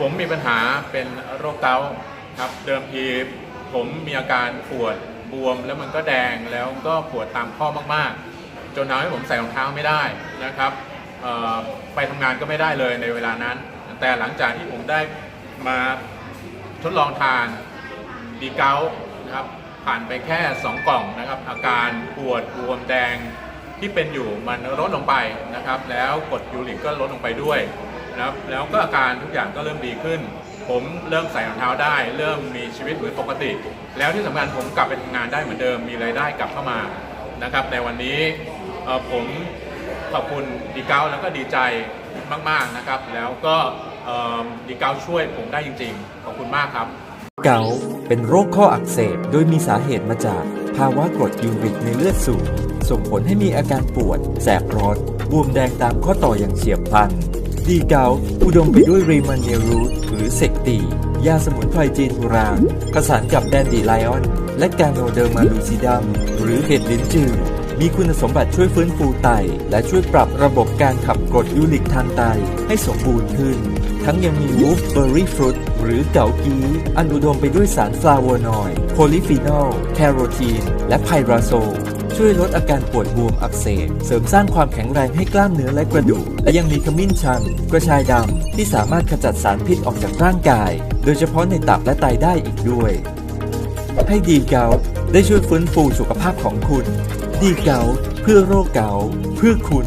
ผมมีปัญหาเป็นโรคเกาต์ครับเดิมทีผมมีอาการปวดบวมแล้วมันก็แดงแล้วก็ปวดตามข้อมากๆ จนทำให้ผมใส่รองเท้าไม่ได้นะครับไปทำงานก็ไม่ได้เลยในเวลานั้น แต่หลังจากที่ผมได้มาทดลองทานดีเกาต์นะครับผ่านไปแค่ 2 กล่องนะครับ อาการปวดบวมแดงที่เป็นอยู่มันลดลงไปนะครับ แล้วกดยูริกก็ลดลงไปด้วย ครับแล้วก็อาการทุกอย่างก็เริ่มดีขึ้น ผมเริ่มใส่รองเท้าได้ เริ่มมีชีวิตเหมือนปกติ แล้วที่สำคัญผมกลับไปทำงานได้เหมือนเดิมมีรายได้กลับเข้ามานะครับในวันนี้ผมขอบคุณดีเกาแล้วก็ดีใจมาก ๆนะครับ แล้วก็ดีเกาช่วยผมได้จริง ๆ ขอบคุณมากครับ เกาต์เป็นโรคข้ออักเสบ โดยมีสาเหตุมาจากภาวะกรดยูริกในเลือดสูง ส่งผลให้มีอาการปวด แสบร้อนบวมแดงตามข้อต่ออย่างเฉียบพลัน ดีเกาอุดมไปด้วยรีมันเนรูทหรือเซกตี ยาสมุนไพรจีนโบราณผสานกับแดนดีไลออน และกาโนเดอร์มาลูซิดัม หรือเห็ดลิ้นจือมีคุณสมบัติช่วยฟื้นฟูไต และช่วยปรับระบบการขับกรดยูริกทางไต ให้สมบูรณ์ขึ้น ทั้งยังมีวูฟเบอร์รี่ฟรุตหรือเกากีอันอุดมไปด้วยสารฟลาโวนอยด์โพลิฟีนอล แคโรทีน และไพราโซ ช่วยลดอาการปวดบวมอักเสบ เสริมสร้างความแข็งแรงให้กล้ามเนื้อและกระดูก และยังมีขมิ้นชัน กระชายดำ ที่สามารถขจัดสารพิษออกจากร่างกาย โดยเฉพาะในตับและไตได้อีกด้วย ให้ดีเกาได้ช่วยฟื้นฟูสุขภาพของคุณ ดีเกาเพื่อโรคเกาเพื่อคุณ